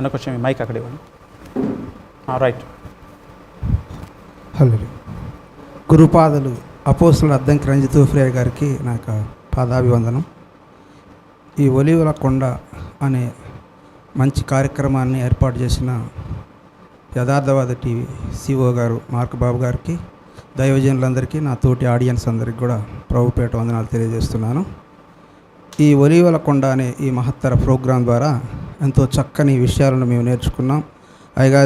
అన్న కొంచెం మైక్ అక్కడ ఇవ్వండి రైట్. హలో గురుపాదలు అపోస్తుల అద్దంకి రంజిత్ తూఫ్రియా గారికి నాకు పాదాభివందనం. ఈ ఒలివల కొండ అనే మంచి కార్యక్రమాన్ని ఏర్పాటు చేసిన యథార్థవాద టీవీ సిఓ గారు మార్క్ బాబు గారికి దైవజనులందరికీ నా తోటి ఆడియన్స్ అందరికీ కూడా ప్రభుపేట వందనాలు తెలియజేస్తున్నాను. ఈ ఒలివల కొండ అనే ఈ మహత్తర ప్రోగ్రాం ద్వారా ఎంతో చక్కని విషయాలను మేము నేర్చుకున్నాం. అయిగా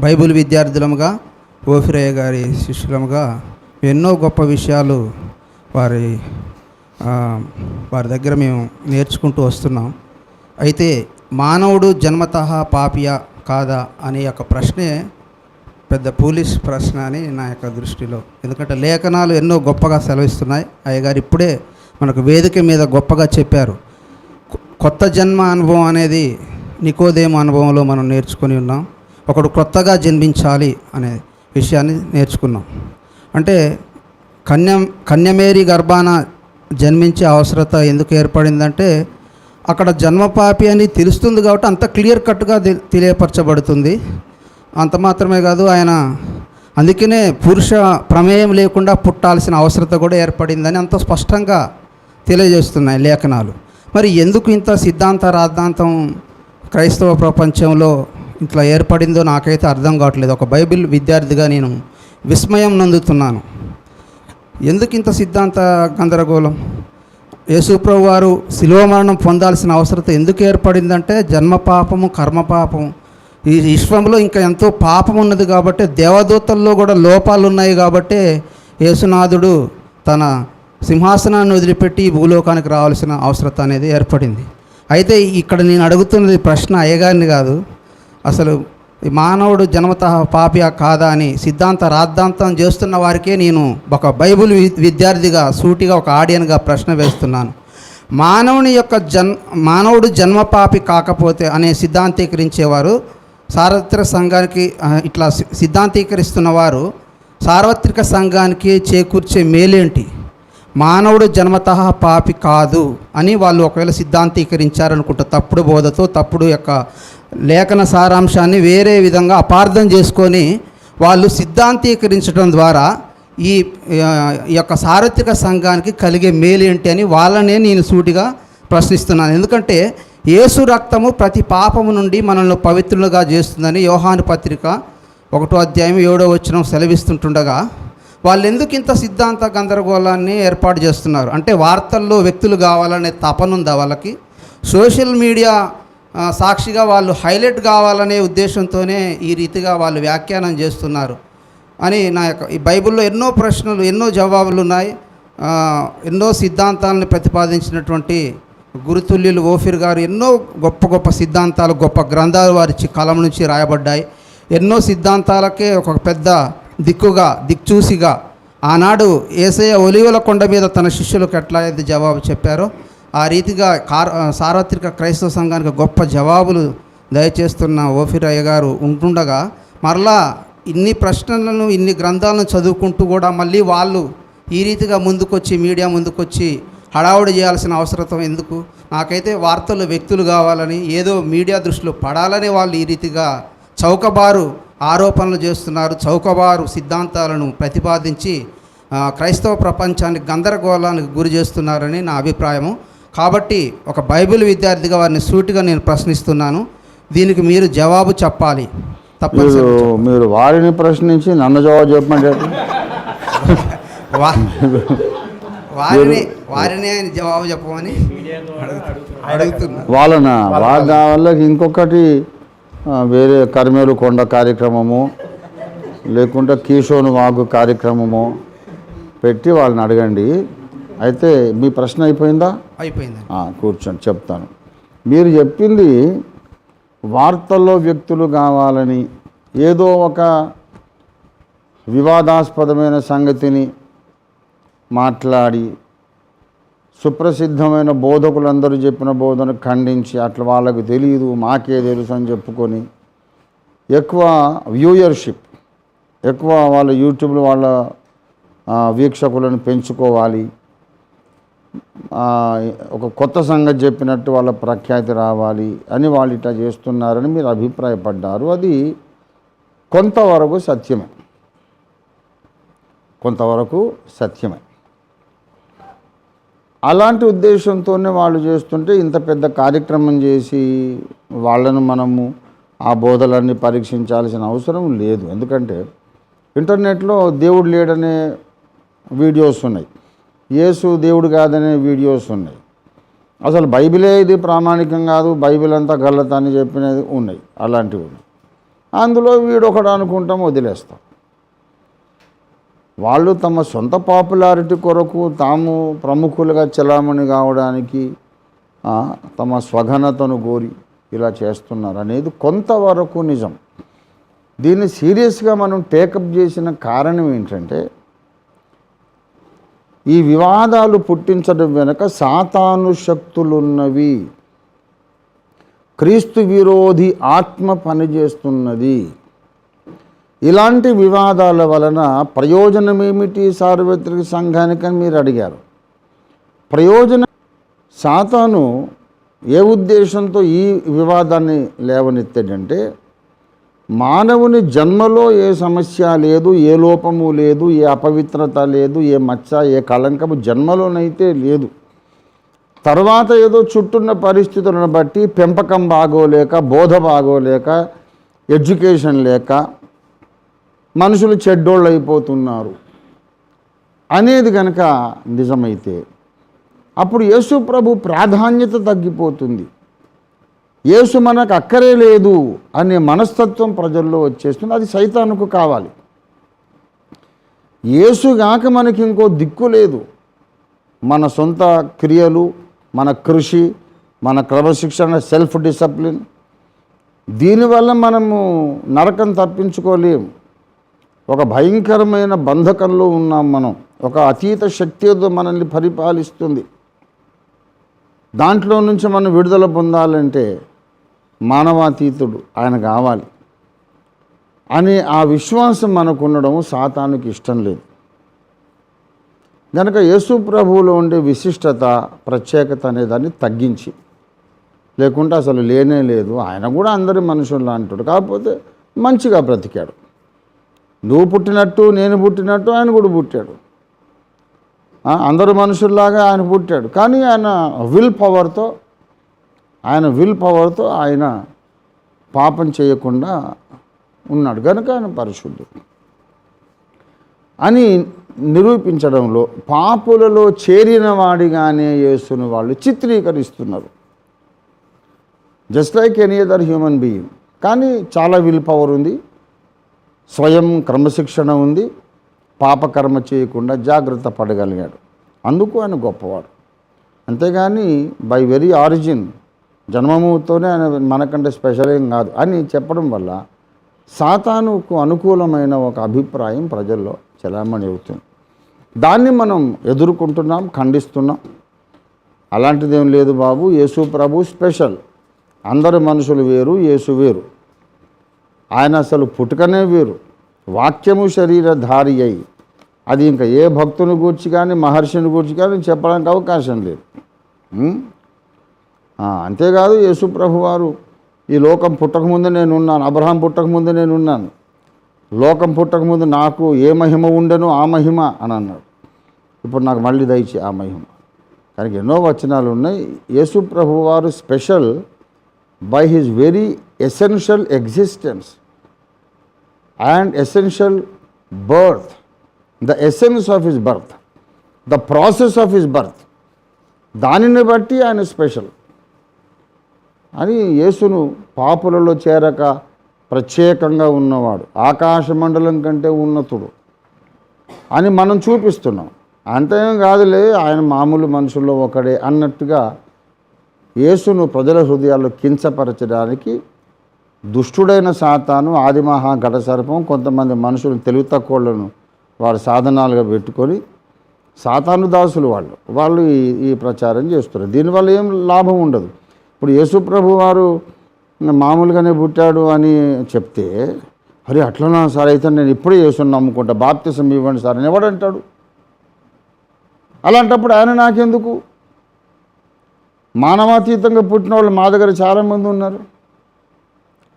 బైబిల్ విద్యార్థులముగా ఓఫిరయ్య గారి శిష్యులముగా ఎన్నో గొప్ప విషయాలు వారి వారి దగ్గర మేము నేర్చుకుంటూ వస్తున్నాం. అయితే మానవుడు జన్మతః పాపియా కాదా అనే యొక్క ప్రశ్నే పెద్ద పోలీస్ ప్రశ్న అని నా యొక్క దృష్టిలో. ఎందుకంటే లేఖనాలు ఎన్నో గొప్పగా సెలవిస్తున్నాయి. అయ్యగారు ఇప్పుడే మనకు వేదిక మీద గొప్పగా చెప్పారు. కొత్త జన్మ అనుభవం అనేది నికోదేమ అనుభవంలో మనం నేర్చుకొని ఉన్నాం. ఒకడు కొత్తగా జన్మించాలి అనే విషయాన్ని నేర్చుకున్నాం. అంటే కన్య కన్యమేరి గర్భాన జన్మించే అవసరత ఎందుకు ఏర్పడిందంటే అక్కడ జన్మపాపి అని తెలుస్తుంది కాబట్టి అంత క్లియర్ కట్గా తెలియపరచబడుతుంది. అంత మాత్రమే కాదు ఆయన అందుకనే పురుష ప్రమేయం లేకుండా పుట్టాల్సిన అవసరత కూడా ఏర్పడిందని అంత స్పష్టంగా తెలియజేస్తున్నాయి లేఖనాలు. మరి ఎందుకు ఇంత సిద్ధాంత రాద్ధాంతం క్రైస్తవ ప్రపంచంలో ఇట్లా ఏర్పడిందో నాకైతే అర్థం కావట్లేదు. ఒక బైబిల్ విద్యార్థిగా నేను విస్మయం నందుతున్నాను. ఎందుకు ఇంత సిద్ధాంత గందరగోళం? యేసుప్రభు వారు శిలువ మరణం పొందాల్సిన అవసరత ఎందుకు ఏర్పడిందంటే జన్మ పాపము కర్మ పాపము. ఈ విశ్వంలో ఇంకా ఎంతో పాపం ఉన్నది కాబట్టి దేవదూతల్లో కూడా లోపాలు ఉన్నాయి కాబట్టి యేసునాథుడు తన సింహాసనాన్ని వదిలిపెట్టి ఈ భూలోకానికి రావాల్సిన అవసరత అనేది ఏర్పడింది. అయితే ఇక్కడ నేను అడుగుతున్నది ప్రశ్న అయ్యగారిని కాదు. అసలు మానవుడు జన్మత పాపియా కాదా అని సిద్ధాంత రాద్ధాంతం చేస్తున్న వారికే నేను ఒక బైబుల్ వి- విద్యార్థిగా సూటిగా ఒక ఆడియన్గా ప్రశ్న వేస్తున్నాను. మానవుని యొక్క జన్ మానవుడు జన్మ పాపి కాకపోతే అనే సిద్ధాంతీకరించేవారు సార్వత్రిక సంఘానికి ఇట్లా సిద్ధాంతీకరిస్తున్న వారు సార్వత్రిక సంఘానికి చేకూర్చే మేలేంటి? మానవుడు జన్మతః పాపి కాదు అని వాళ్ళు ఒకవేళ సిద్ధాంతీకరించారనుకుంటా తప్పుడు బోధతో తప్పుడు యొక్క లేఖన సారాంశాన్ని వేరే విధంగా అపార్థం చేసుకొని వాళ్ళు సిద్ధాంతీకరించడం ద్వారా ఈ ఈ యొక్క సార్వత్రిక సంఘానికి కలిగే మేలు ఏంటి అని వాళ్ళనే నేను సూటిగా ప్రశ్నిస్తున్నాను. ఎందుకంటే యేసు రక్తము ప్రతి పాపము నుండి మనల్ని పవిత్రులుగా చేస్తుందని యోహాను పత్రిక ఒకటో అధ్యాయం ఏడో వచ్చిన సెలవిస్తుంటుండగా వాళ్ళు ఎందుకు ఇంత సిద్ధాంత గందరగోళాన్ని ఏర్పాటు చేస్తున్నారు? అంటే వార్తల్లో వ్యక్తులు కావాలనే తపనుందా వాళ్ళకి? సోషల్ మీడియా సాక్షిగా వాళ్ళు హైలైట్ కావాలనే ఉద్దేశంతోనే ఈ రీతిగా వాళ్ళు వ్యాఖ్యానం చేస్తున్నారు అని నా యొక్క ఈ బైబిల్లో ఎన్నో ప్రశ్నలు ఎన్నో జవాబులు ఉన్నాయి. ఎన్నో సిద్ధాంతాలను ప్రతిపాదించినటువంటి గురుతుల్యులు ఓఫిర్ గారు ఎన్నో గొప్ప గొప్ప సిద్ధాంతాలు గొప్ప గ్రంథాలు వారి కలం నుంచి రాయబడ్డాయి. ఎన్నో సిద్ధాంతాలకే ఒక పెద్ద దిక్కుగా దిక్చూసిగా. ఆనాడు ఏసయ్య ఒలివల కొండ మీద తన శిష్యులకు ఎట్లా అయితే జవాబు చెప్పారో ఆ రీతిగా కార్ సార్వత్రిక క్రైస్తవ సంఘానికి గొప్ప జవాబులు దయచేస్తున్న ఓఫిరయ్య గారు ఉంటుండగా మరలా ఇన్ని ప్రశ్నలను ఇన్ని గ్రంథాలను చదువుకుంటూ కూడా మళ్ళీ వాళ్ళు ఈ రీతిగా ముందుకొచ్చి మీడియా ముందుకొచ్చి హడావుడి చేయాల్సిన అవసరం ఎందుకు? నాకైతే వార్తలు వ్యక్తులు కావాలని ఏదో మీడియా దృష్టిలో పడాలని వాళ్ళు ఈ రీతిగా చౌకబారు ఆరోపణలు చేస్తున్నారు చౌకబారు సిద్ధాంతాలను ప్రతిపాదించి క్రైస్తవ ప్రపంచానికి గందరగోళానికి గురి చేస్తున్నారని నా అభిప్రాయము. కాబట్టి ఒక బైబిల్ విద్యార్థిగా వారిని సూటిగా నేను ప్రశ్నిస్తున్నాను. దీనికి మీరు జవాబు చెప్పాలి. తప్పనిసరి మీరు వారిని ప్రశ్నించి నన్ను జవాబు? వా- వారిని వారినే జవాబు చెప్పమని అడుగుతు- అడుగుతున్నా. వాళ్ళన? వాళ్ళ వాళ్ళకి ఇంకొకటి వేరే కర్మేలు కొండ కార్యక్రమము లేకుంటే కీషోను వాగు కార్యక్రమము పెట్టి వాళ్ళని అడగండి. అయితే మీ ప్రశ్న అయిపోయిందా? అయిపోయిందండి. ఆ, కూర్చోండి చెప్తాను. మీరు చెప్పింది వార్తల్లో వ్యక్తులు కావాలని ఏదో ఒక వివాదాస్పదమైన సంగతిని మాట్లాడి సుప్రసిద్ధమైన బోధకులందరూ చెప్పిన బోధన ఖండించి అట్లా వాళ్ళకు తెలియదు మాకే తెలుసు అని చెప్పుకొని ఎక్కువ వ్యూయర్షిప్ ఎక్కువ వాళ్ళ యూట్యూబ్లో వాళ్ళ వీక్షకులను పెంచుకోవాలి. ఒక కొత్త సంగతి చెప్పినట్టు వాళ్ళ ప్రఖ్యాతి రావాలి అని వాళ్ళు ఇట్లా చేస్తున్నారని మీరు అభిప్రాయపడ్డారు. అది కొంతవరకు సత్యమే. కొంతవరకు సత్యమే. అలాంటి ఉద్దేశంతోనే వాళ్ళు చేస్తుంటే ఇంత పెద్ద కార్యక్రమం చేసి వాళ్ళను మనము ఆ బోధలన్నీ పరీక్షించాల్సిన అవసరం లేదు. ఎందుకంటే ఇంటర్నెట్లో దేవుడు లేడనే వీడియోస్ ఉన్నాయి. యేసు దేవుడు కాదనే వీడియోస్ ఉన్నాయి. అసలు బైబిలే ఇది ప్రామాణికం కాదు బైబిల్ అంతా గల్లత అని చెప్పినది ఉన్నాయి. అలాంటివి ఉన్నాయి. అందులో వీడొకడు అనుకుంటాం వదిలేస్తాం. వాళ్ళు తమ సొంత పాపులారిటీ కొరకు తాము ప్రముఖులుగా చలామణి కావడానికి తమ స్వఘనతను కోరి ఇలా చేస్తున్నారు అనేది కొంతవరకు నిజం. దీన్ని సీరియస్గా మనం టేకప్ చేసిన కారణం ఏంటంటే ఈ వివాదాలు పుట్టించడం వెనుక సాతాను శక్తులున్నవి క్రీస్తు విరోధి ఆత్మ పనిచేస్తున్నది. ఇలాంటి వివాదాల వలన ప్రయోజనం ఏమిటి సార్వత్రిక సంఘానికని మీరు అడిగారు. ప్రయోజనం సాతాను ఏ ఉద్దేశంతో ఈ వివాదాన్ని లేవనెత్తాడంటే మానవుని జన్మలో ఏ సమస్య లేదు ఏ లోపము లేదు ఏ అపవిత్రత లేదు ఏ మచ్చ ఏ కళంకము జన్మలోనైతే లేదు. తర్వాత ఏదో చుట్టున్న పరిస్థితులను బట్టి పెంపకం బాగోలేక బోధ బాగోలేక ఎడ్యుకేషన్ లేక మనుషులు చెడ్డోళ్ళు అయిపోతున్నారు అనేది కనుక నిజమైతే అప్పుడు యేసు ప్రభు ప్రాధాన్యత తగ్గిపోతుంది. యేసు మనకు అక్కరే లేదు అనే మనస్తత్వం ప్రజల్లో వచ్చేస్తుంది. అది సైతానుకు కావాలి. యేసుగాక మనకి ఇంకో దిక్కు లేదు. మన సొంత క్రియలు మన కృషి మన క్రమశిక్షణ సెల్ఫ్ డిసిప్లిన్ దీనివల్ల మనము నరకం తప్పించుకోలేం ఒక భయంకరమైన బంధకంలో ఉన్నాం మనం. ఒక అతీత శక్తి మనల్ని పరిపాలిస్తుంది. దాంట్లో నుంచి మనం విడుదల పొందాలంటే మానవాతీతుడు ఆయన కావాలి. అనే ఆ విశ్వాసం మనకు ఉండడం సాతానికి ఇష్టం లేదు. కనుక యేసు ప్రభువులో ఉండే విశిష్టత ప్రత్యేకత అనేదాన్ని తగ్గించి లేకుంటే అసలు లేనే లేదు. ఆయన కూడా అందరి మనుషులు అంటాడు కాకపోతే మంచిగా బ్రతికాడు. నువ్వు పుట్టినట్టు నేను పుట్టినట్టు ఆయన కూడా పుట్టాడు. అందరు మనుషుల్లాగా ఆయన పుట్టాడు. కానీ ఆయన విల్ పవర్తో ఆయన విల్ పవర్తో ఆయన పాపం చేయకుండా ఉన్నాడు. కనుక ఆయన పరిశుద్ధుడు. అని నిరూపించడంలో పాపులలో చేరిన వాడిగానే యేసుని వాళ్ళు చిత్రీకరిస్తున్నారు. Just like any other human being కానీ చాలా విల్ పవర్ ఉంది. స్వయం క్రమశిక్షణ ఉంది పాపకర్మ చేయకుండా జాగ్రత్త పడగలిగాడు. అందుకు ఆయన గొప్పవాడు. అంతేగాని బై వెరీ ఆరిజిన్ జన్మముతోనే ఆయన మనకంటే స్పెషల్ ఏం కాదు అని చెప్పడం వల్ల సాతానుకు అనుకూలమైన ఒక అభిప్రాయం ప్రజల్లో చలామణి అవుతుంది. దాన్ని మనం ఎదుర్కొంటున్నాం ఖండిస్తున్నాం. అలాంటిదేం లేదు బాబు యేసు ప్రభు స్పెషల్. అందరు మనుషులు వేరు యేసు వేరు. ఆయన అసలు పుట్టుకనే వేరు. వాక్యము శరీరధారి అయి. అది ఇంకా ఏ భక్తుని గూర్చి కానీ మహర్షిని గూర్చి కానీ చెప్పడానికి అవకాశం లేదు. అంతేకాదు యేసుప్రభు వారు ఈ లోకం పుట్టకముందు నేను ఉన్నాను అబ్రహాం పుట్టకముందు నేను ఉన్నాను లోకం పుట్టకముందు నాకు ఏ మహిమ ఉండను ఆ మహిమ అని అన్నాడు. ఇప్పుడు నాకు మళ్ళీ దయచి ఆ మహిమ. కానీ ఎన్నో వచనాలు ఉన్నాయి. యేసుప్రభు వారు special by his very essential existence and essential birth the essence of his birth the process of his birth దానిని బట్టి ఆయన స్పెషల్ అని యేసును పాపులలో చేరక ప్రత్యేకంగా ఉన్నవాడు ఆకాశ మండలం కంటే ఉన్నతుడు అని మనం చూపిస్తున్నాం. అంతేం కాదులే ఆయన మామూలు మనుషుల్లో ఒకడే అన్నట్టుగా యేసును ప్రజల హృదయాల్లో కించపరచడానికి దుష్టుడైన సాతాను ఆదిమహా ఘట సర్పం కొంతమంది మనుషులు తెలివి తక్కువలను వారి సాధనాలుగా పెట్టుకొని సాతాను దాసులు వాళ్ళు. వాళ్ళు ఈ ఈ ప్రచారం చేస్తున్నారు. దీనివల్ల ఏం లాభం ఉండదు. ఇప్పుడు యేసుప్రభు వారు మామూలుగానే పుట్టాడు అని చెప్తే అరే అట్లనా సార్? అయితే నేను ఇప్పుడే యేసుని నమ్ముకుంటా. బాప్తిసం ఇవ్వండి సార్ అని ఎవడంటాడు? అలాంటప్పుడు ఆయన నాకెందుకు? మానవాతీతంగా పుట్టిన వాళ్ళు మా దగ్గర చాలామంది ఉన్నారు.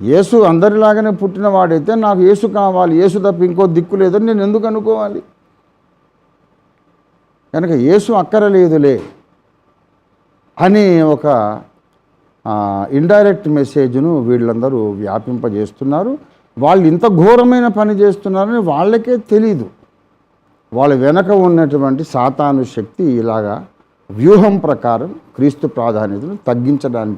యేసు అందరిలాగానే పుట్టినవాడైతే నాకు యేసు కావాలి యేసు తప్ప ఇంకో దిక్కు లేదని నేను ఎందుకు అనుకోవాలి? కనుక యేసు అక్కరలేదులే అని ఒక ఇండైరెక్ట్ మెసేజ్ను వీళ్ళందరూ వ్యాపింపజేస్తున్నారు. వాళ్ళు ఇంత ఘోరమైన పని చేస్తున్నారని వాళ్ళకే తెలీదు. వాళ్ళ వెనక ఉన్నటువంటి సాతాను శక్తి ఇలాగా వ్యూహం ప్రకారం క్రీస్తు ప్రాధాన్యతను తగ్గించడానికి